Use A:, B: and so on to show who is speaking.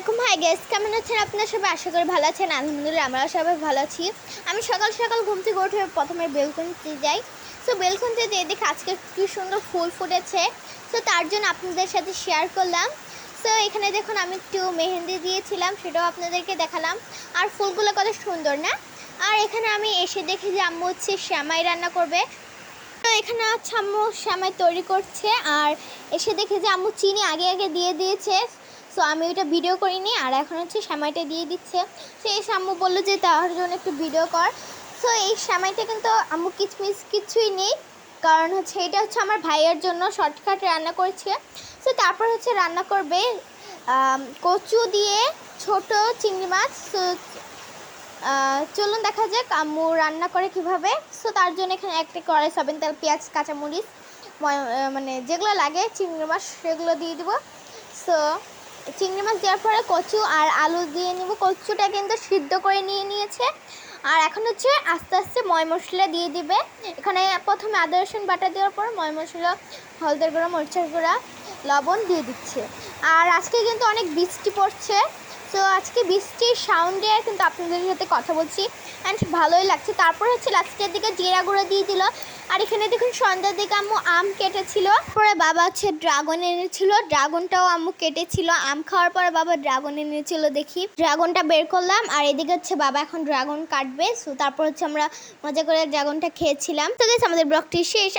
A: আলাইকুম। High guess কেমন আছেন আপনার সবাই? আশা করি ভালো আছেন। আলহামদুলিল্লাহ আমরা সবাই ভালো আছি। আমি সকাল সকাল ঘুম থেকে উঠে প্রথমে বেলকনিতে যাই। সো বেলকনিতে যেয়ে দেখি আজকে কি সুন্দর ফুল ফুটেছে। সো তার জন্য আপনাদের সাথে শেয়ার করলাম। সো এখানে দেখুন, আমি একটু মেহেন্দি দিয়েছিলাম, সেটাও আপনাদেরকে দেখালাম। আর ফুলগুলো কত সুন্দর, না? আর এখানে আমি এসে দেখি যে আম্মু হচ্ছে শ্যামাই রান্না করবে। তো এখানে হচ্ছে আম্মু শ্যামাই তৈরি করছে। আর এসে দেখে যে আম্মু চিনি আগে আগে দিয়ে দিয়েছে। সো আমি ওইটা ভিডিও করিনি আর এখন হচ্ছে শ্যামাইটা দিয়ে দিচ্ছে। সো এই আম্মু বলল যে তার জন্য একটু ভিডিও কর। সো এই শ্যামাইটা কিন্তু আম্মু কিচমিচ কিছুই নেই কারণ হচ্ছে এটা হচ্ছে আমার ভাইয়ের জন্য শর্টকাট রান্না করছে। সো তারপর হচ্ছে রান্না করবে কচু দিয়ে ছোট চিংড়ি মাছ। আহ, চলুন দেখা যাক আম্মু রান্না করে কীভাবে। সো তার জন্য এখানে একটা কড়াই সবেন তেল পেঁয়াজ কাঁচামরিচ মানে যেগুলো লাগে চিংড়ি মাছ সেগুলো দিয়ে দিব। সো চিংড়ি মাছ দেওয়ার পরে কচু আর আলু দিয়ে নিব। কচুটা কিন্তু সিদ্ধ করে নিয়ে নিয়েছে। আর এখন হচ্ছে আস্তে আস্তে ময় মশলা দিয়ে দিবে। এখানে প্রথমে আদা, রসুন বাটা দেওয়ার পর ময় মশলা, হলদের গুঁড়া, মরিচার গুঁড়া, লবণ দিয়ে দিচ্ছে। আর আজকে কিন্তু অনেক বৃষ্টি পড়ছে। তো আজকে বৃষ্টির সাউন্ডে কিন্তু আপনাদের সাথে কথা বলছি। অ্যান্ড ভালোই লাগছে। তারপর হচ্ছে লাস্টের দিকে জিরা গুঁড়ো দিয়ে দিল। আর এখানে দেখুন সন্ধ্যার দিকে আম্মু আম কেটেছিল। পরে বাবা হচ্ছে ড্রাগন এনেছিল। ড্রাগনটাও আম্মু কেটেছিল। আম খাওয়ার পরে বাবা ড্রাগন এনেছিল দেখি। ড্রাগনটা বের করলাম। আর এদিকে হচ্ছে বাবা এখন ড্রাগন কাটবে। সো তারপর হচ্ছে আমরা মজা করে ড্রাগনটা খেয়েছিলাম। তো গেছে আমাদের ব্লগটি শেষ।